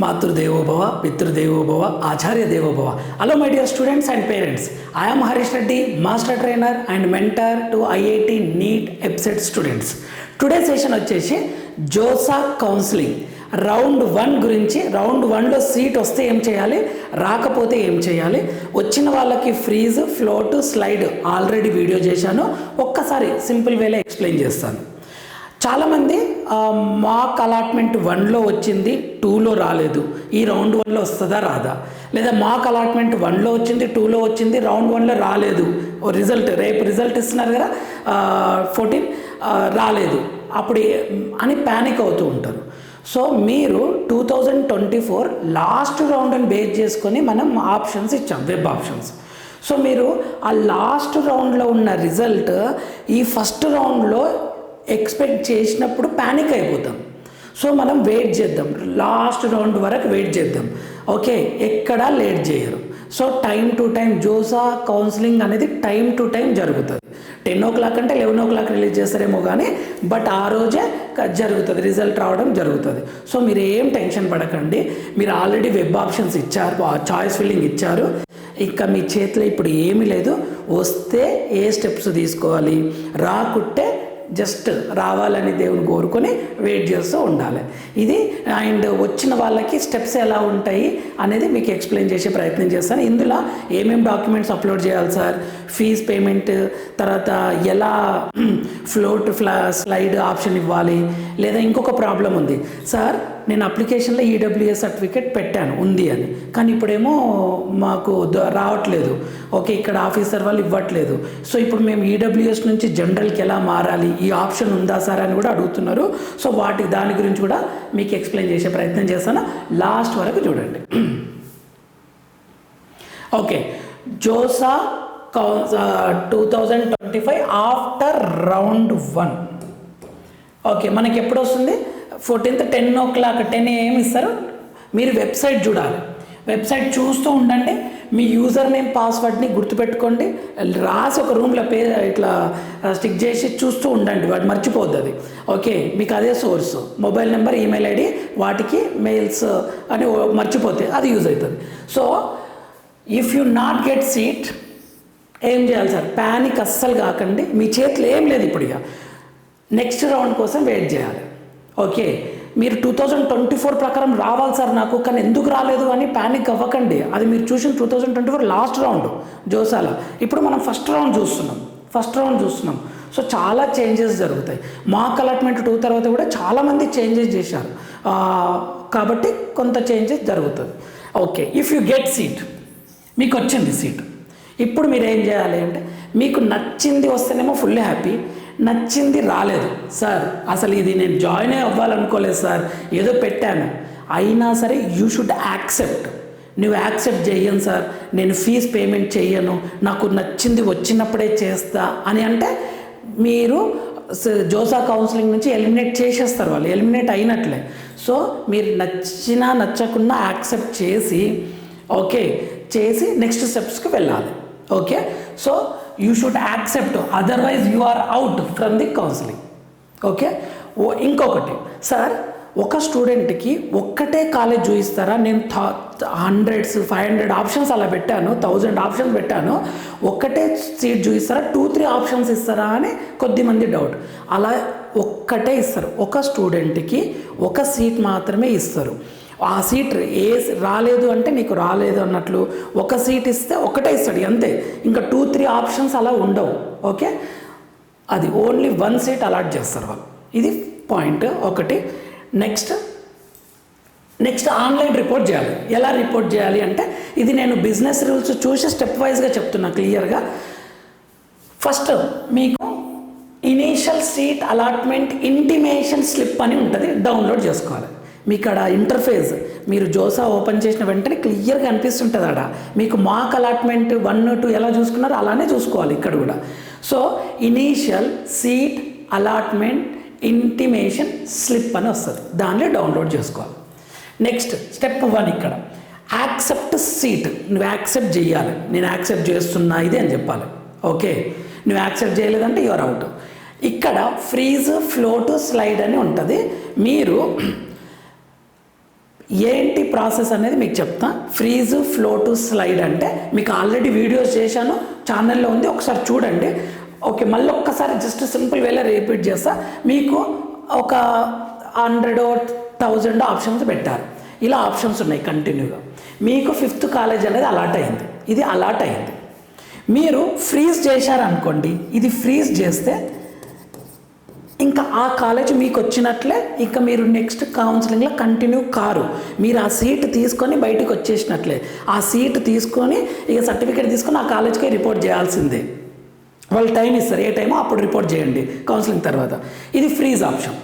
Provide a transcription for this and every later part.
మాతృదేవోభవ పితృదేవోభవ ఆచార్య దేవోభవ hello my dear students and parents I'm Harish Reddy master trainer and mentor to IIT NEET EAPCET students today session వచ్చేసి JoSAA counselling round one గురించి round వన్లో seat వస్తే ఏం చేయాలి? రాకపోతే ఏం చేయాలి? వచ్చిన వాళ్ళకి freeze float slide already video చేశాను. ఒక్కసారి సింపుల్ వేలో ఎక్స్ప్లెయిన్ చేస్తాను. చాలామంది మాక్ అలాట్మెంట్ వన్లో వచ్చింది టూలో రాలేదు. ఈ రౌండ్ వన్లో వస్తుందా రాదా? లేదా మాక్ అలాట్మెంట్ వన్లో వచ్చింది టూలో వచ్చింది రౌండ్ వన్లో రాలేదు. ఓ రిజల్ట్ రేపు రిజల్ట్ ఇస్తున్నారు కదా ఫోర్టీన్ రాలేదు. అప్పుడు అని ప్యానిక్ అవుతూ ఉంటారు. సో మీరు two thousand twenty four last రౌండ్ని base చేసుకొని మనం ఆప్షన్స్ ఇచ్చాం వెబ్ ఆప్షన్స్ సో మీరు ఆ లాస్ట్ రౌండ్లో ఉన్న రిజల్ట్ ఈ ఫస్ట్ రౌండ్లో ఎక్స్పెక్ట్ చేసినప్పుడు ప్యానిక్ అయిపోతాం. సో మనం వెయిట్ చేద్దాం. లాస్ట్ రౌండ్ వరకు వెయిట్ చేద్దాం. ఓకే ఎక్కడా లేట్ చేయరు. So time to time JoSAA counselling అనేది టైం టు టైం జరుగుతుంది. టెన్ ఓ క్లాక్ అంటే లెవెన్ ఓ క్లాక్ రిలీజ్ చేస్తారేమో కానీ బట్ ఆ రోజే జరుగుతుంది రిజల్ట్ రావడం జరుగుతుంది. సో మీరు ఏం టెన్షన్ పడకండి. మీరు ఆల్రెడీ వెబ్ ఆప్షన్స్ ఇచ్చారు చాయిస్ ఫిల్లింగ్ ఇచ్చారు. ఇంకా మీ చేతిలో ఇప్పుడు ఏమీ లేదు. వస్తే ఏ స్టెప్స్ తీసుకోవాలి? రాకుంటే జస్ట్ రావాలని దేవుని కోరుకొని వెయిట్ చేస్తూ ఉండాలి. ఇది అండ్ వచ్చిన వాళ్ళకి స్టెప్స్ ఎలా ఉంటాయి అనేది మీకు ఎక్స్ప్లెయిన్ చేసే ప్రయత్నం చేస్తాను. ఇందులో ఏమేమి డాక్యుమెంట్స్ అప్లోడ్ చేయాలి సార్? ఫీజ్ పేమెంట్ తర్వాత ఎలా ఫ్లోట్ ఫ్లా స్లైడ్ ఆప్షన్ ఇవ్వాలి లేదా ఇంకొక ప్రాబ్లం ఉంది. సార్ నేను అప్లికేషన్లో ఈడబ్ల్యూఎస్ సర్టిఫికేట్ పెట్టాను ఉంది అని. కానీ ఇప్పుడేమో మాకు ద- రావట్లేదు. ఓకే ఇక్కడ ఆఫీసర్ వాళ్ళు ఇవ్వట్లేదు. సో ఇప్పుడు మేము ఈడబ్ల్యూఎస్ నుంచి జనరల్కి ఎలా మారాలి? ఈ ఆప్షన్ ఉందా సార్ అని కూడా అడుగుతున్నారు. సో వాటి దాని గురించి కూడా మీకు ఎక్స్ప్లెయిన్ చేసే ప్రయత్నం చేస్తాను. లాస్ట్ వరకు చూడండి. Okay JoSAA two thousand twenty five after round one. Okay మనకి ఎప్పుడు వస్తుంది? Fourteenth ten o'clock ten ఏం ఇస్తారు. మీరు వెబ్సైట్ చూడాలి. వెబ్సైట్ చూస్తూ ఉండండి. మీ యూజర్ నేమ్ పాస్వర్డ్ని గుర్తుపెట్టుకోండి. రాసి ఒక రూమ్లో పే ఇట్లా స్టిక్ చేసి చూస్తూ ఉండండి. వాటి మర్చిపోద్ది అది. ఓకే మీకు అదే source. Mobile number email ID వాటికి మెయిల్స్ అని మర్చిపోతే అది యూజ్ అవుతుంది. So if you not get seat ఏం చేయాలి సార్? ప్యానిక్ అస్సలు కాకండి. మీ చేతిలో ఏం లేదు ఇప్పుడు ఇక నెక్స్ట్ రౌండ్ కోసం వెయిట్ చేయాలి. ఓకే మీరు టూ థౌజండ్ ట్వంటీ ఫోర్ ప్రకారం రావాలి సార్ నాకు కానీ ఎందుకు రాలేదు అని ప్యానిక్ అవ్వకండి. అది మీరు చూసిన two thousand twenty four last round జోసాల. ఇప్పుడు మనం ఫస్ట్ రౌండ్ చూస్తున్నాం ఫస్ట్ రౌండ్ చూస్తున్నాం. సో చాలా చేంజెస్ జరుగుతాయి. మాక్ అలాట్మెంట్ టూ తర్వాత కూడా చాలామంది చేంజెస్ చేశారు. కాబట్టి కొంత చేంజెస్ జరుగుతుంది. Okay if you get seat మీకు వచ్చింది సీట్ ఇప్పుడు మీరు ఏం చేయాలి అంటే మీకు నచ్చింది వస్తేనేమో ఫుల్ హ్యాపీ నచ్చింది రాలేదు. సార్ అసలు ఇది నేను జాయిన్ అవ్వాలనుకోలేదు సార్. ఏదో పెట్టాను. అయినా సరే యూ షుడ్ యాక్సెప్ట్ నువ్వు యాక్సెప్ట్ చేయను సార్. నేను ఫీజ్ పేమెంట్ చేయను నాకు నచ్చింది వచ్చినప్పుడే చేస్తా అని అంటే మీరు జోసా కౌన్సిలింగ్ నుంచి ఎలిమినేట్ చేసేస్తారు వాళ్ళు. ఎలిమినేట్ అయినట్లే. సో మీరు నచ్చినా నచ్చకున్నా యాక్సెప్ట్ చేసి ఓకే చేసి నెక్స్ట్ స్టెప్స్కి వెళ్ళాలి. Okay? So you should accept otherwise you are out from the counselling okay ఓ ఇంకొకటి. సార్ ఒక స్టూడెంట్కి ఒక్కటే కాలేజ్ చూపిస్తారా నేను హండ్రెడ్స్ ఫైవ్ హండ్రెడ్ ఆప్షన్స్ అలా పెట్టాను థౌజండ్ ఆప్షన్స్ పెట్టాను. ఒక్కటే సీట్ చూపిస్తారా టూ త్రీ ఆప్షన్స్ ఇస్తారా అని కొద్దిమంది డౌట్ అలా ఒక్కటే ఇస్తారు. ఒక స్టూడెంట్కి ఒక సీట్ మాత్రమే ఇస్తారు. ఆ సీట్ ఏ రాలేదు అంటే నీకు రాలేదు అన్నట్లు ఒక సీట్ ఇస్తే ఒకటే ఇస్తాడు అంతే. ఇంకా టూ త్రీ ఆప్షన్స్ అలా ఉండవు ఓకే? అది ఓన్లీ వన్ సీట్ అలాట్ చేస్తారు వాళ్ళు. ఇది పాయింట్ ఒకటి. నెక్స్ట్ నెక్స్ట్ ఆన్లైన్ రిపోర్ట్ చేయాలి. ఎలా రిపోర్ట్ చేయాలి అంటే ఇది నేను బిజినెస్ రూల్స్ చూసి స్టెప్ వైజ్గా చెప్తున్నా క్లియర్గా ఫస్ట్ మీకు initial seat allotment intimation slip అని ఉంటుంది డౌన్లోడ్ చేసుకోవాలి. మీకు అక్కడ ఇంటర్ఫేస్ మీరు జోసా ఓపెన్ చేసిన వెంటనే క్లియర్గా అనిపిస్తుంటుంది అక్కడ మీకు మాక్ అలాట్మెంట్ వన్ టూ ఎలా చూసుకున్నారో అలానే చూసుకోవాలి ఇక్కడ కూడా. So initial seat allotment intimation slip అని వస్తుంది. దానిలో డౌన్లోడ్ చేసుకోవాలి. నెక్స్ట్ స్టెప్ వన్ ఇక్కడ. యాక్సెప్ట్ సీట్ నువ్వు యాక్సెప్ట్ చేయాలి. నేను యాక్సెప్ట్ చేస్తున్నా ఇది అని చెప్పాలి. ఓకే నువ్వు యాక్సెప్ట్ చేయలేదంటే యువర్ అవుట్ ఇక్కడ ఫ్రీజ్ ఫ్లోట్ స్లైడ్ అని ఉంటుంది. మీరు ఏంటి ప్రాసెస్ అనేది మీకు చెప్తా. ఫ్రీజ్ ఫ్లోటు స్లైడ్ అంటే మీకు ఆల్రెడీ వీడియోస్ చేశాను ఛానల్లో ఉంది ఒకసారి చూడండి. ఓకే మళ్ళీ ఒక్కసారి జస్ట్ సింపుల్ వేలో రిపీట్ చేస్తా. మీకు ఒక హండ్రెడ్ థౌజండ్ ఆప్షన్స్ పెట్టారు. ఇలా ఆప్షన్స్ ఉన్నాయి కంటిన్యూగా. మీకు ఫిఫ్త్ కాలేజ్ అనేది అలాట్ అయింది. ఇది అలాట్ అయింది. మీరు ఫ్రీజ్ చేశారనుకోండి ఇది ఫ్రీజ్ చేస్తే ఇంకా ఆ కాలేజ్ మీకు వచ్చినట్లే ఇంకా మీరు నెక్స్ట్ కౌన్సిలింగ్లో కంటిన్యూ కారు. మీరు ఆ సీట్ తీసుకొని బయటకు వచ్చేసినట్లే. ఆ సీట్ తీసుకొని ఇక సర్టిఫికేట్ తీసుకొని ఆ కాలేజ్కి రిపోర్ట్ చేయాల్సిందే. వాళ్ళు టైం ఇస్తారు. ఏ టైమో అప్పుడు రిపోర్ట్ చేయండి కౌన్సిలింగ్ తర్వాత. ఇది ఫ్రీజ్ ఆప్షన్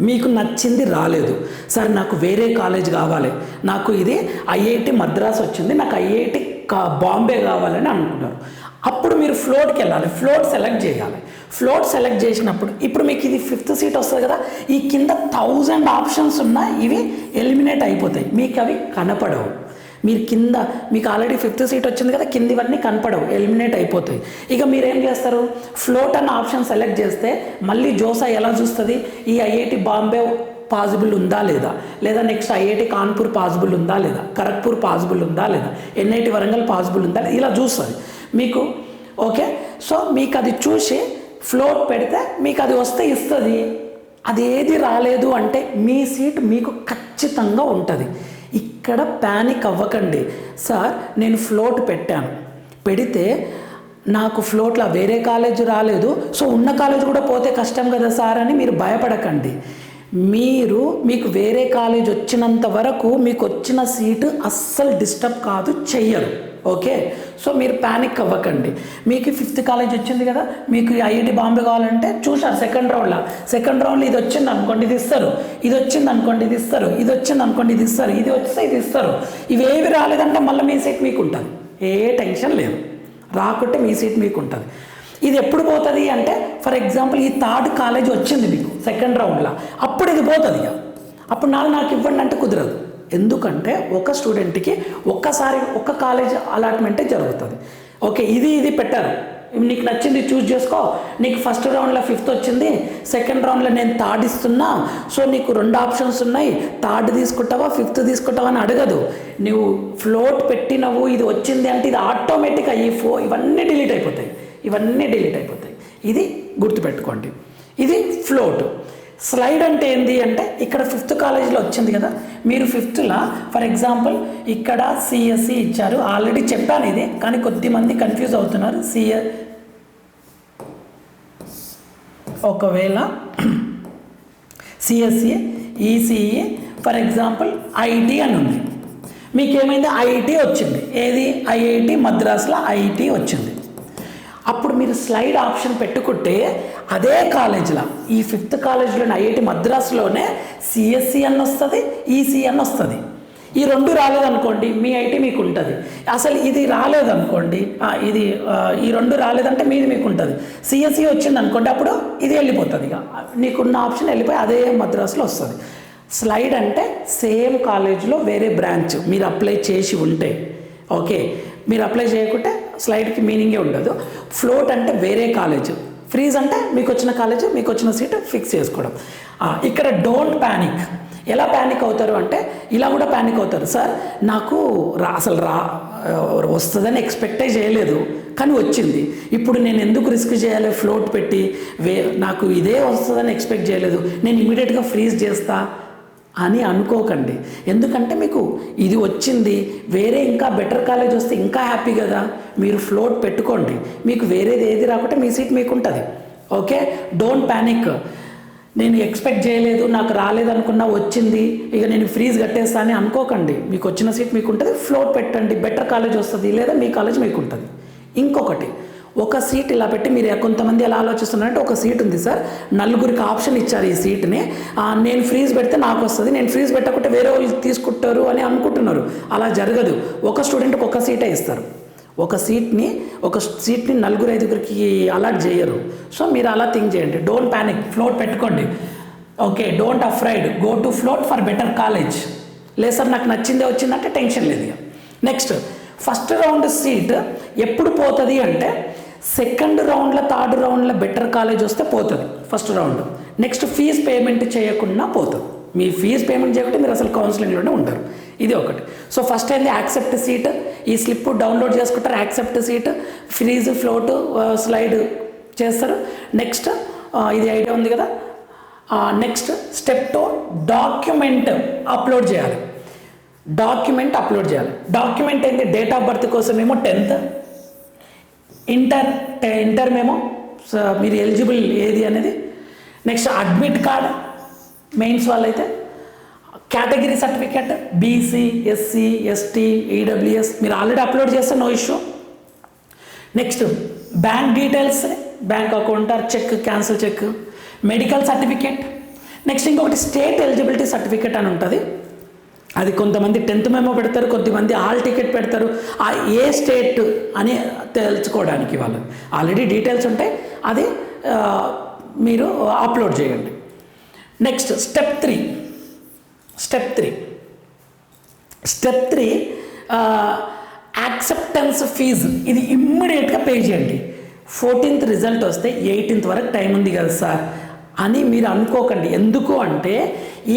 మీకు నచ్చింది రాలేదు. సార్ నాకు వేరే కాలేజ్ కావాలి. నాకు ఇది ఐఐటి మద్రాస్ వచ్చింది. నాకు ఐఐటి కా బాంబే కావాలని అనుకున్నారు. అప్పుడు మీరు ఫ్లోట్కి వెళ్ళాలి. ఫ్లోట్ సెలెక్ట్ చేయాలి. ఫ్లోట్ సెలెక్ట్ చేసినప్పుడు ఇప్పుడు మీకు ఇది ఫిఫ్త్ సీట్ వస్తుంది కదా ఈ కింద థౌజండ్ ఆప్షన్స్ ఉన్నా ఇవి ఎలిమినేట్ అయిపోతాయి. మీకు అవి కనపడవు. మీరు కింద మీకు ఆల్రెడీ ఫిఫ్త్ సీట్ వచ్చింది కదా కిందివన్నీ కనపడవు. ఎలిమినేట్ అయిపోతాయి. ఇక మీరేం చేస్తారు? ఫ్లోట్ అన్న ఆప్షన్ సెలెక్ట్ చేస్తే మళ్ళీ జోసా ఎలా చూస్తుంది? ఈ ఐఐటి బాంబే పాసిబుల్ ఉందా లేదా? లేదా నెక్స్ట్ ఐఐటి కాన్పూర్ పాసిబుల్ ఉందా లేదా? ఖరగ్పూర్ పాసిబుల్ ఉందా లేదా? ఎన్ఐటి వరంగల్ పాసిబుల్ ఉందా లేదా? ఇలా చూస్తుంది. మీకు ఓకే? సో మీకు అది చూసి ఫ్లోట్ పెడితే మీకు అది వస్తే ఇస్తుంది. అది ఏది రాలేదు అంటే మీ సీట్ మీకు ఖచ్చితంగా ఉంటుంది. ఇక్కడ ప్యానిక్ అవ్వకండి. సార్ నేను ఫ్లోట్ పెట్టాను. పెడితే నాకు ఫ్లోట్లో వేరే కాలేజ్ రాలేదు. సో ఉన్న కాలేజ్ కూడా పోతే కష్టం కదా సార్ అని మీరు భయపడకండి. మీరు మీకు వేరే కాలేజ్ వచ్చినంత వరకు మీకు వచ్చిన సీటు అస్సలు డిస్టర్బ్ కాదు చెయ్యరు. ఓకే? సో మీరు ప్యానిక్ అవ్వకండి. మీకు ఫిఫ్త్ కాలేజ్ వచ్చింది కదా మీకు ఐఐటి బాంబే కావాలంటే చూసారు సెకండ్ రౌండ్లో సెకండ్ రౌండ్లో ఇది వచ్చింది అనుకోండి ఇది ఇస్తారు. ఇది వచ్చింది అనుకోండి ఇది ఇస్తారు. ఇది వచ్చింది అనుకోండి ఇది ఇస్తారు. ఇది వస్తే ఇది ఇస్తారు. ఇవేవి రాలేదంటే మళ్ళీ మీ సీట్ మీకు ఉంటుంది. ఏ టెన్షన్ లేదు. రాకుంటే మీ సీట్ మీకు ఉంటుంది. ఇది ఎప్పుడు పోతుంది అంటే ఫర్ ఎగ్జాంపుల్ ఈ థర్డ్ కాలేజ్ వచ్చింది మీకు సెకండ్ రౌండ్లో అప్పుడు ఇది పోతుంది ఇక. అప్పుడు నాలుగు నాకు ఇవ్వండి అంటే కుదరదు. ఎందుకంటే ఒక స్టూడెంట్కి ఒక్కసారి ఒక్క కాలేజ్ అలాట్మెంటే జరుగుతుంది. ఓకే ఇది ఇది పెట్టారు. నీకు నచ్చింది చూస్ చేసుకో. నీకు ఫస్ట్ రౌండ్లో ఫిఫ్త్ వచ్చింది సెకండ్ రౌండ్లో నేను థర్డ్ ఇస్తున్నా. సో నీకు రెండు ఆప్షన్స్ ఉన్నాయి. థర్డ్ తీసుకుంటావా ఫిఫ్త్ తీసుకుంటావా అని అడగదు. నువ్వు ఫ్లోట్ పెట్టినవు ఇది వచ్చింది అంటే ఇది ఆటోమేటిక్గా ఈ ఫో ఇవన్నీ డిలీట్ అయిపోతాయి. ఇవన్నీ డిలీట్ అయిపోతాయి. ఇది గుర్తుపెట్టుకోండి. ఇది ఫ్లోట్ స్లైడ్ అంటే ఏంది అంటే ఇక్కడ ఫిఫ్త్ కాలేజీలో వచ్చింది కదా మీరు ఫిఫ్త్లో? ఫర్ ఎగ్జాంపుల్ ఇక్కడ సిఎస్సి ఇచ్చారు. ఆల్రెడీ చెప్పాను ఇది కానీ కొద్దిమంది కన్ఫ్యూజ్ అవుతున్నారు. సిఎ ఒకవేళ CSE ECE for example IT అని ఉంది. మీకేమైంది? ఐఐటి వచ్చింది. ఏది? ఐఐటి మద్రాసులో ఐఐటి వచ్చింది. అప్పుడు మీరు స్లైడ్ ఆప్షన్ పెట్టుకుంటే అదే కాలేజ్లో ఈ ఫిఫ్త్ కాలేజ్లోని ఐఐటి మద్రాసులోనే సిఎస్సి అని వస్తుంది ఈసీ అని వస్తుంది. ఈ రెండు రాలేదనుకోండి మీ ఐటీ మీకు ఉంటుంది అసలు ఇది రాలేదనుకోండి ఇది ఈ రెండు రాలేదంటే మీది మీకు ఉంటుంది సిఎస్సి వచ్చింది అనుకోండి అప్పుడు ఇది వెళ్ళిపోతుంది ఇక. నీకున్న ఆప్షన్ వెళ్ళిపోయి అదే మద్రాసులో వస్తుంది. స్లైడ్ అంటే సేమ్ కాలేజ్లో వేరే బ్రాంచ్ మీరు అప్లై చేసి ఉంటే. ఓకే మీరు అప్లై చేయకుంటే స్లైడ్కి మీనింగే ఉండదు. ఫ్లోట్ అంటే వేరే కాలేజ్. ఫ్రీజ్ అంటే మీకు వచ్చిన కాలేజ్ మీకు వచ్చిన సీట్ ఫిక్స్ చేసుకోవడం. ఇక్కడ డోంట్ ప్యానిక్. ఎలా ప్యానిక్ అవుతారు అంటే ఇలా కూడా ప్యానిక్ అవుతారు. సార్ నాకు రా అసలు రా వస్తుందని ఎక్స్పెక్టే చేయలేదు కానీ వచ్చింది. ఇప్పుడు నేను ఎందుకు రిస్క్ చేయాలి ఫ్లోట్ పెట్టి? వే నాకు ఇదే వస్తుందని ఎక్స్పెక్ట్ చేయలేదు. నేను ఇమీడియట్గా ఫ్రీజ్ చేస్తాను అని అనుకోకండి. ఎందుకంటే మీకు ఇది వచ్చింది వేరే ఇంకా బెటర్ కాలేజ్ వస్తే ఇంకా హ్యాపీ కదా. మీరు ఫ్లోట్ పెట్టుకోండి. మీకు వేరేది ఏది రాకుంటే మీ సీట్ మీకు ఉంటుంది. ఓకే డోంట్ ప్యానిక్ నేను ఎక్స్పెక్ట్ చేయలేదు నాకు రాలేదు అనుకున్నా వచ్చింది ఇక నేను ఫ్రీజ్ కట్టేస్తా అని అనుకోకండి. మీకు వచ్చిన సీట్ మీకు ఉంటుంది ఫ్లోట్ పెట్టండి. బెటర్ కాలేజ్ వస్తుంది లేదా మీ కాలేజ్ మీకు ఉంటుంది. ఇంకొకటి ఒక సీట్ ఇలా పెట్టి మీరు కొంతమంది ఎలా ఆలోచిస్తున్నారంటే ఒక సీట్ ఉంది సార్. నలుగురికి ఆప్షన్ ఇచ్చారు ఈ సీట్ని నేను ఫ్రీజ్ పెడితే నాకు వస్తుంది. నేను ఫ్రీజ్ పెట్టకుంటే వేరే వాళ్ళు తీసుకుంటారు అని అనుకుంటున్నారు. అలా జరగదు. ఒక స్టూడెంట్కి ఒక సీటే ఇస్తారు. ఒక సీట్ని ఒక సీట్ని నలుగురు ఐదుగురికి అలాట్ చేయరు. సో మీరు అలా థింక్ చేయండి. డోంట్ ప్యానిక్ ఫ్లోట్ పెట్టుకోండి. Okay don't afraid go to float for better college లేదు సార్ నాకు నచ్చిందే వచ్చిందంటే టెన్షన్ లేదు నెక్స్ట్ ఫస్ట్ రౌండ్ సీట్ ఎప్పుడు పోతుంది అంటే సెకండ్ రౌండ్లో థర్డ్ రౌండ్లో బెటర్ కాలేజ్ వస్తే పోతుంది first round. Next fees payment చేయకుండా పోతుంది. మీ ఫీజు పేమెంట్ చేయకుంటే మీరు అసలు కౌన్సిలింగ్లోనే ఉంటారు ఇది ఒకటి. సో ఫస్ట్ ఏంది? యాక్సెప్ట్ సీట్ ఈ స్లిప్ డౌన్లోడ్ చేసుకుంటారు accept seat freeze float slide చేస్తారు. నెక్స్ట్ uh, ఇది ఐడియా ఉంది కదా? Next step to document upload చేయాలి. డాక్యుమెంట్ అప్లోడ్ చేయాలి. డాక్యుమెంట్ ఏంటి డేట్ ఆఫ్ బర్త్ కోసం ఏమో టెన్త్ ఇంటర్ ఇంటర్ మేము మీరు ఎలిజిబుల్ ఏది అనేది నెక్స్ట్ అడ్మిట్ కార్డ్ మెయిన్స్ వాళ్ళైతే category certificate BC SC ST EWS మీరు ఆల్రెడీ అప్లోడ్ చేస్తే no issue. Next bank details bank account or cheque cancel cheque medical certificate. Next ఇంకొకటి స్టేట్ ఎలిజిబిలిటీ సర్టిఫికేట్ అని ఉంటుంది. అది కొంతమంది టెన్త్ మెమో పెడతారు కొంతమంది హాల్ టికెట్ పెడతారు. ఆ ఏ స్టేట్ అని తెలుసుకోవడానికి వాళ్ళు. ఆల్రెడీ డీటెయిల్స్ ఉంటాయి. అది మీరు అప్లోడ్ చేయండి. Next step three step three step three acceptance fee ఇది ఇమ్మీడియట్గా పే చేయండి. ఫోర్టీన్త్ రిజల్ట్ వస్తే ఎయిటీన్త్ వరకు టైం ఉంది కదా సార్. అని మీరు అనుకోకండి. ఎందుకు అంటే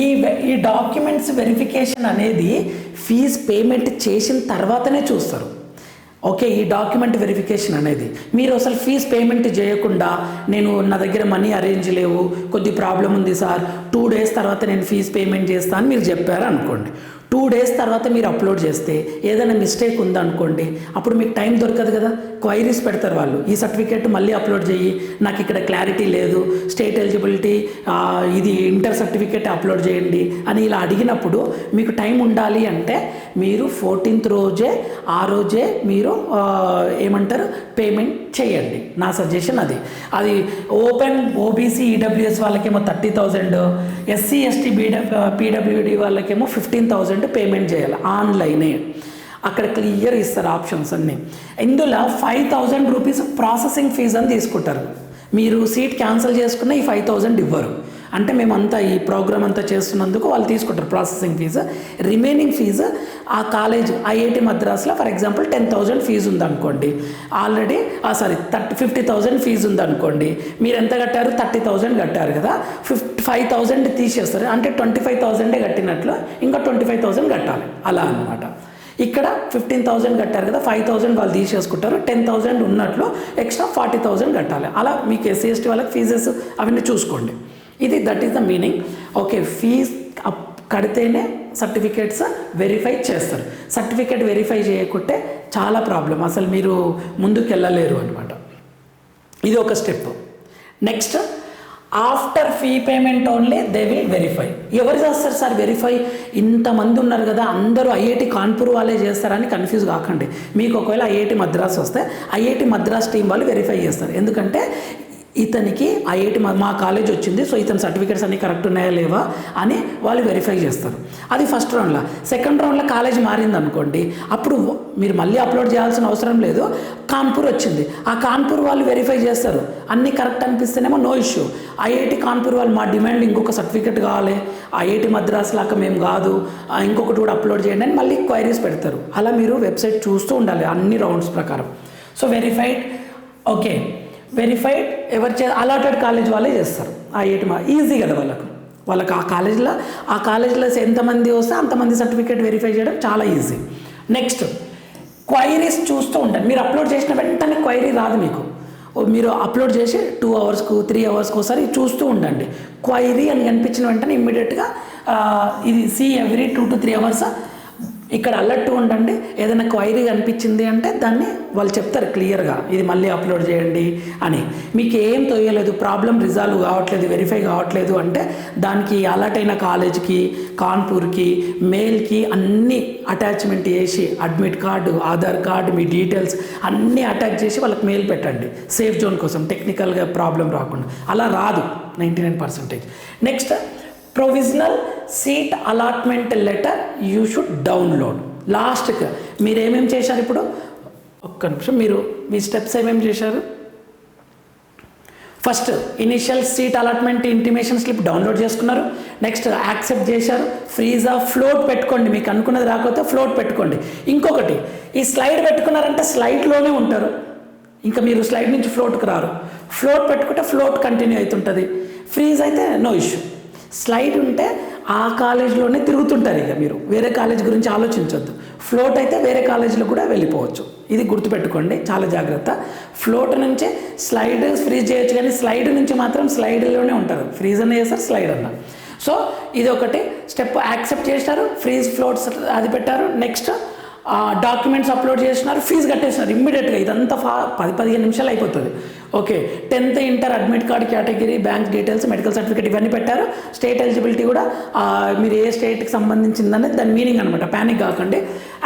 ఈ ఈ డాక్యుమెంట్స్ వెరిఫికేషన్ అనేది ఫీజ్ పేమెంట్ చేసిన తర్వాతనే చూస్తారు. ఓకే ఈ డాక్యుమెంట్ వెరిఫికేషన్ అనేది. మీరు అసలు ఫీజ్ పేమెంట్ చేయకుండా నేను నా దగ్గర మనీ అరేంజ్ లేవు కొద్ది ప్రాబ్లం ఉంది సార్ టూ డేస్ తర్వాత నేను ఫీజ్ పేమెంట్ చేస్తాను మీరు చెప్పారు అనుకోండి. టూ డేస్ తర్వాత మీరు అప్లోడ్ చేస్తే ఏదైనా మిస్టేక్ ఉందనుకోండి అప్పుడు మీకు టైం దొరకదు కదా. క్వైరీస్ పెడతారు వాళ్ళు. ఈ సర్టిఫికేట్ మళ్ళీ అప్లోడ్ చేయి. నాకు ఇక్కడ క్లారిటీ లేదు. స్టేట్ ఎలిజిబిలిటీ ఇది ఇంటర్ సర్టిఫికేట్ అప్లోడ్ చేయండి అని ఇలా అడిగినప్పుడు మీకు టైం ఉండాలి అంటే మీరు ఫోర్టీన్త్ రోజే ఆ రోజే మీరు ఏమంటారు పేమెంట్ చేయండి. నా సజెషన్ అది. అది ఓపెన్ ఓబీసీ ఈడబ్ల్యూఎస్ వాళ్ళకేమో thirty thousand SC ST BW PWD వాళ్ళకేమో ఫిఫ్టీన్ థౌజండ్ పేమెంట్ చేయాలి. ఆన్లైనే. అక్కడ క్లియర్ ఇస్తారు ఆప్షన్స్ అన్నీ. ఇందులో five thousand rupees processing fee అని తీసుకుంటారు. మీరు సీట్ క్యాన్సిల్ చేసుకున్న ఈ ఫైవ్ థౌజండ్ ఇవ్వరు. అంటే మేమంతా ఈ ప్రోగ్రామ్ అంతా చేస్తున్నందుకు వాళ్ళు తీసుకుంటారు ప్రాసెసింగ్ ఫీజు రిమైనింగ్ ఫీజు ఆ కాలేజ్ ఐఐటి మద్రాసులో for example ten thousand fee ఉందనుకోండి. Already sorry thirty fifty thousand fee ఉందనుకోండి. మీరు ఎంత కట్టారు? థర్టీ థౌజండ్ కట్టారు కదా. ఫిఫ్టీ ఫైవ్ థౌజండ్ తీసేస్తారు. అంటే ట్వంటీ ఫైవ్ థౌజండే కట్టినట్లు ఇంకా ట్వంటీ ఫైవ్ థౌజండ్ కట్టాలి. అలా అనమాట ఇక్కడ ఫిఫ్టీన్ థౌజండ్ కట్టారు కదా ఫైవ్ థౌజండ్ వాళ్ళు తీసేసుకుంటారు టెన్ థౌజండ్ ఉన్నట్లు ఎక్స్ట్రా ఫార్టీ థౌజండ్ కట్టాలి. అలా మీకు ఎస్సీ ఎస్టీ వాళ్ళకి ఫీజెస్ అవన్నీ చూసుకోండి. ఇది that is the meaning okay fee కడితేనే సర్టిఫికేట్స్ వెరిఫై చేస్తారు. సర్టిఫికేట్ వెరిఫై చేయకుంటే చాలా ప్రాబ్లం అసలు మీరు ముందుకు వెళ్ళలేరు అనమాట ఇది ఒక step next after fee payment only they will verify ఎవరు చేస్తారు సార్ వెరిఫై ఇంతమంది ఉన్నారు కదా అందరూ ఐఐటి కాన్పూర్ వాళ్ళే చేస్తారని కన్ఫ్యూజ్ కాకండి. మీకు ఒకవేళ ఐఐటి మద్రాస్ వస్తే ఐఐటి మద్రాస్ టీం వాళ్ళు వెరిఫై చేస్తారు. ఎందుకంటే ఇతనికి ఐఐటి మా మా కాలేజ్ వచ్చింది సో ఇతని సర్టిఫికేట్స్ అన్నీ కరెక్ట్ ఉన్నాయా లేవా అని వాళ్ళు వెరిఫై చేస్తారు. అది ఫస్ట్ రౌండ్లో. సెకండ్ రౌండ్లో కాలేజ్ మారింది అనుకోండి అప్పుడు మీరు మళ్ళీ అప్లోడ్ చేయాల్సిన అవసరం లేదు. కాన్పూర్ వచ్చింది. ఆ కాన్పూర్ వాళ్ళు వెరిఫై చేస్తారు. అన్నీ కరెక్ట్ అనిపిస్తేనేమో నో ఇష్యూ. ఐఐటి కాన్పూర్ వాళ్ళు మా డిమాండ్ ఇంకొక సర్టిఫికేట్ కావాలి. ఐఐటి మద్రాస్ లాగా మేము కాదు. ఇంకొకటి కూడా అప్లోడ్ చేయండి అని మళ్ళీ క్వైరీస్ పెడతారు. అలా మీరు వెబ్సైట్ చూస్తూ ఉండాలి అన్ని రౌండ్స్ ప్రకారం. So verified. ఓకే. వెరిఫైడ్ ఎవరు చే అలాటెడ్ కాలేజ్ వాళ్ళే చేస్తారు. ఆ మా ఈజీ కదా వాళ్ళకు. వాళ్ళకి ఆ కాలేజ్లో ఆ కాలేజ్లో ఎంతమంది వస్తే అంతమంది సర్టిఫికేట్ వెరిఫై చేయడం చాలా ఈజీ నెక్స్ట్ క్వైరీస్ చూస్తూ ఉంటాను మీరు అప్లోడ్ చేసిన వెంటనే క్వైరీ రాదు మీకు. ఓ మీరు అప్లోడ్ చేసి టూ అవర్స్కు త్రీ అవర్స్కి ఒకసారి చూస్తూ ఉండండి. క్వైరీ అని కనిపించిన వెంటనే ఇమ్మీడియట్గా ఇది see every two to three hours ఇక్కడ అలర్ట్ ఉండండి. ఏదైనా క్వైరీ కనిపించింది అంటే దాన్ని వాళ్ళు చెప్తారు క్లియర్గా. ఇది మళ్ళీ అప్లోడ్ చేయండి అని. మీకు ఏం తోయలేదు ప్రాబ్లం రిజాల్వ్ కావట్లేదు వెరిఫై కావట్లేదు అంటే దానికి అలర్ట్ అయిన కాలేజ్కి కాన్పూర్కి మెయిల్కి అన్ని అటాచ్మెంట్ చేసి అడ్మిట్ కార్డు ఆధార్ కార్డు మీ డీటెయిల్స్ అన్నీ అటాచ్ చేసి వాళ్ళకి మెయిల్ పెట్టండి. సేఫ్ జోన్ కోసం టెక్నికల్గా ప్రాబ్లం రాకుండా. అలా రాదు ninety nine percentage. Next provisional seat allotment letter you should download లాస్ట్కి మీరు ఏమేమి చేశారు ఇప్పుడు? ఒక్క నిమిషం మీరు మీ స్టెప్స్ ఏమేమి చేశారు? First initial seat allotment intimation slip download చేసుకున్నారు. నెక్స్ట్ యాక్సెప్ట్ చేశారు. ఫ్రీజా ఫ్లోట్ పెట్టుకోండి. మీకు అనుకున్నది రాకపోతే ఫ్లోట్ పెట్టుకోండి. ఇంకొకటి ఈ స్లైడ్ పెట్టుకున్నారంటే స్లైడ్లోనే ఉంటారు. ఇంకా మీరు స్లైడ్ నుంచి ఫ్లోట్కి రారు. ఫ్లోట్ పెట్టుకుంటే ఫ్లోట్ కంటిన్యూ అవుతుంటుంది. ఫ్రీజ్ అయితే నో ఇష్యూ స్లైడ్ ఉంటే ఆ కాలేజీలోనే తిరుగుతుంటారు ఇక మీరు. వేరే కాలేజ్ గురించి ఆలోచించవద్దు ఫ్లోట్ అయితే వేరే కాలేజీలో కూడా వెళ్ళిపోవచ్చు. ఇది గుర్తుపెట్టుకోండి చాలా జాగ్రత్త. ఫ్లోట్ నుంచే స్లైడ్ ఫ్రీజ్ చేయొచ్చు కానీ స్లైడ్ నుంచి మాత్రం స్లైడ్లోనే ఉంటారు. ఫ్రీజ్ అన్న చేస్తారు స్లైడ్ అన్న. సో ఇది ఒకటి స్టెప్ యాక్సెప్ట్ చేశారు ఫ్రీజ్ ఫ్లోట్స్ అది పెట్టారు. నెక్స్ట్ డాక్యుమెంట్స్ అప్లోడ్ చేసినారు ఫీజు కట్టేసినారు ఇమ్మీడియట్గా. ఇదంతా ఫా పది పదిహేను నిమిషాలు అయిపోతుంది. Okay tenth inter admit card category bank details medical certificate ఇవన్నీ పెట్టారు. స్టేట్ ఎలిజిబిలిటీ కూడా మీరు ఏ స్టేట్కి సంబంధించిందనేది దాని మీనింగ్ అనమాట ప్యానిక్ కాకండి.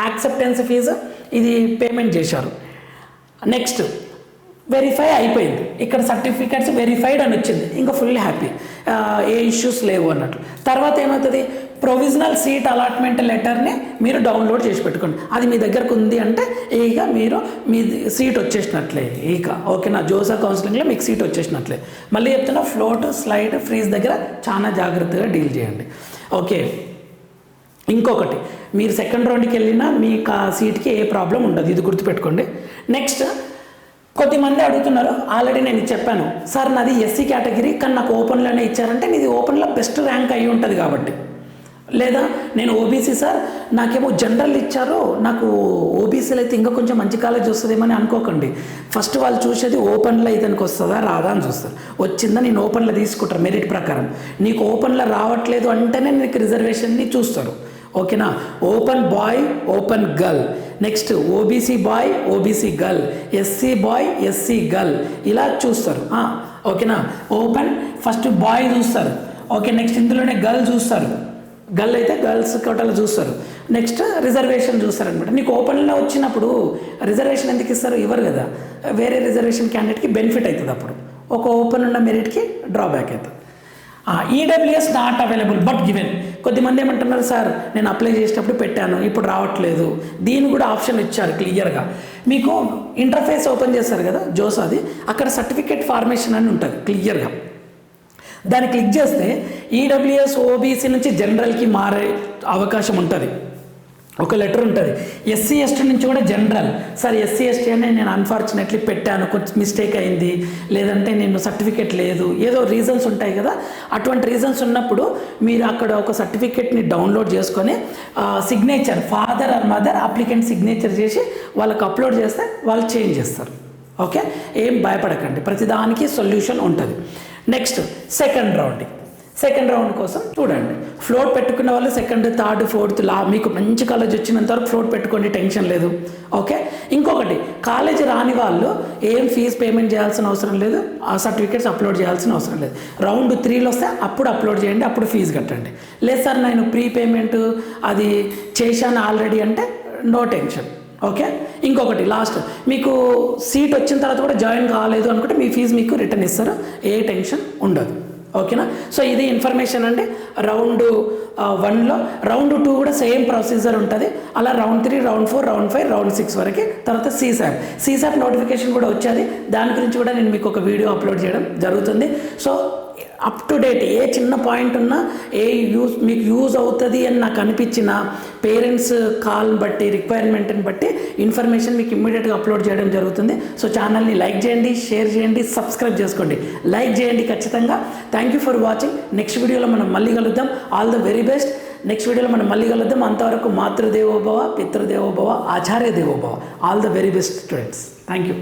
యాక్సెప్టెన్స్ ఫీజు ఇది పేమెంట్ చేశారు. నెక్స్ట్ వెరిఫై అయిపోయింది. ఇక్కడ సర్టిఫికేట్స్ వెరిఫైడ్ అని వచ్చింది. ఇంకా ఫుల్ హ్యాపీ. ఏ ఇష్యూస్ లేవు అన్నట్లు. తర్వాత ఏమవుతుంది? ప్రొవిజనల్ సీట్ అలాట్మెంట్ లెటర్ని మీరు డౌన్లోడ్ చేసి పెట్టుకోండి. అది మీ దగ్గరకు ఉంది అంటే ఇక మీరు మీ సీట్ వచ్చేసినట్లే ఇక. ఓకేనా జోసా కౌన్సిలింగ్లో మీకు సీట్ వచ్చేసినట్లే మళ్ళీ చెప్తున్నా ఫ్లోట్ స్లైడ్ ఫ్రీజ్ దగ్గర చాలా జాగ్రత్తగా డీల్ చేయండి. ఓకే ఇంకొకటి మీరు సెకండ్ రౌండ్కి వెళ్ళినా మీకు ఆ సీట్కి ఏ ప్రాబ్లం ఉండదు. ఇది గుర్తుపెట్టుకోండి. నెక్స్ట్ కొద్దిమంది అడుగుతున్నారు ఆల్రెడీ నేను చెప్పాను. సార్ నాది ఎస్సీ కేటగిరీ కానీ నాకు ఓపెన్లోనే ఇచ్చారంటే నీది ఓపెన్లో బెస్ట్ ర్యాంక్ అయి ఉంటుంది కాబట్టి. లేదా నేను ఓబీసీ సార్ నాకేమో జనరల్ ఇచ్చారు నాకు ఓబీసీలో అయితే ఇంకా కొంచెం మంచి కాలేజ్ వస్తుందేమని అనుకోకండి. ఫస్ట్ వాళ్ళు చూసేది ఓపెన్లో ఇతనికి వస్తుందా? రాదా అని చూస్తారు. వచ్చిందా? నేను ఓపెన్లో తీసుకుంటారు మెరిట్ ప్రకారం. నీకు ఓపెన్లో రావట్లేదు అంటేనే నీకు రిజర్వేషన్ని చూస్తారు. ఓకేనా? Open boy open girl next OBC boy OBC girl SC boy SC girl ఇలా చూస్తారు. ఓకేనా? ఓపెన్ ఫస్ట్ బాయ్ చూస్తారు. ఓకే నెక్స్ట్ ఇందులోనే గర్ల్ చూస్తారు. గర్ల్ అయితే గర్ల్స్ కోటలో చూస్తారు. నెక్స్ట్ రిజర్వేషన్ చూస్తారు అనమాట నీకు ఓపెన్లో వచ్చినప్పుడు రిజర్వేషన్ ఎందుకు ఇస్తారు? ఇవ్వరు కదా. వేరే రిజర్వేషన్ క్యాండిడేట్కి బెనిఫిట్ అవుతుంది అప్పుడు. ఒక ఓపెన్ ఉన్న మెరిట్కి డ్రాబ్యాక్ అవుతుంది. EWS not available but given కొద్దిమంది ఏమంటున్నారు సార్ నేను అప్లై చేసేటప్పుడు పెట్టాను ఇప్పుడు రావట్లేదు. దీని కూడా ఆప్షన్ ఇచ్చారు క్లియర్గా. మీకు ఇంటర్ఫేస్ ఓపెన్ చేస్తారు కదా జోస్ అది. అక్కడ సర్టిఫికేట్ ఫార్మేషన్ అని ఉంటుంది క్లియర్గా. దాన్ని క్లిక్ చేస్తే ఈడబ్ల్యూఎస్ ఓబీసీ నుంచి జనరల్కి మారే అవకాశం ఉంటుంది. ఒక లెటర్ ఉంటుంది. ఎస్సీ ఎస్టీ నుంచి కూడా జనరల్ సార్ ఎస్సీ ఎస్టీ అనే నేను అన్ఫార్చునేట్లీ పెట్టాను. కొంచెం మిస్టేక్ అయింది. లేదంటే నేను సర్టిఫికేట్ లేదు. ఏదో రీజన్స్ ఉంటాయి కదా. అటువంటి రీజన్స్ ఉన్నప్పుడు మీరు అక్కడ ఒక సర్టిఫికేట్ని డౌన్లోడ్ చేసుకొని signature father or mother applicant signature చేసి వాళ్ళకి అప్లోడ్ చేస్తే వాళ్ళు చేంజ్ చేస్తారు. ఓకే ఏం భయపడకండి. ప్రతిదానికి సొల్యూషన్ ఉంటుంది. Next second round second round కోసం చూడండి. ఫ్లోట్ పెట్టుకున్న వాళ్ళు సెకండ్ థర్డ్ ఫోర్త్ లా మీకు మంచి కాలేజ్ వచ్చినంత వరకు ఫ్లోట్ పెట్టుకోండి టెన్షన్ లేదు. ఓకే ఇంకొకటి కాలేజ్ రాని వాళ్ళు ఏం ఫీజు పేమెంట్ చేయాల్సిన అవసరం లేదు. ఆ సర్టిఫికేట్స్ అప్లోడ్ చేయాల్సిన అవసరం లేదు. రౌండ్ త్రీలో వస్తే అప్పుడు అప్లోడ్ చేయండి అప్పుడు ఫీజు కట్టండి. లేదు సార్ నేను ప్రీ పేమెంట్ అది చేశాను ఆల్రెడీ అంటే నో టెన్షన్ ఓకే? ఇంకొకటి లాస్ట్ మీకు సీట్ వచ్చిన తర్వాత కూడా జాయిన్ కాలేదు అనుకుంటే మీ ఫీజు మీకు రిటర్న్ ఇస్తారు. ఏ టెన్షన్ ఉండదు. ఓకేనా? సో ఇది ఇన్ఫర్మేషన్ అండి. రౌండ్ వన్లో రౌండ్ టూ కూడా సేమ్ ప్రొసీజర్ ఉంటుంది. అలా round three round four round five round six వరకు. తర్వాత సీసాప్ సీసాప్ నోటిఫికేషన్ కూడా వచ్చేది. దాని గురించి కూడా నేను మీకు ఒక వీడియో అప్లోడ్ చేయడం జరుగుతుంది. సో అప్ టు డేట్ ఏ చిన్న పాయింట్ ఉన్నా ఏ యూజ్ మీకు యూజ్ అవుతుంది అని నాకు అనిపించిన పేరెంట్స్ కాల్ని బట్టి రిక్వైర్మెంట్ని బట్టి ఇన్ఫర్మేషన్ మీకు ఇమ్మీడియట్గా అప్లోడ్ చేయడం జరుగుతుంది. సో ఛానల్ని లైక్ చేయండి షేర్ చేయండి సబ్స్క్రైబ్ చేసుకోండి. లైక్ చేయండి ఖచ్చితంగా. Thank you for watching next వీడియోలో మనం మళ్ళీ కలుద్దాం. All the very best next వీడియోలో మనం మళ్ళీ కలుద్దాం. అంతవరకు మాతృదేవోభవ పితృదేవోభవ ఆచార్య దేవోభవ. All the very best students thank you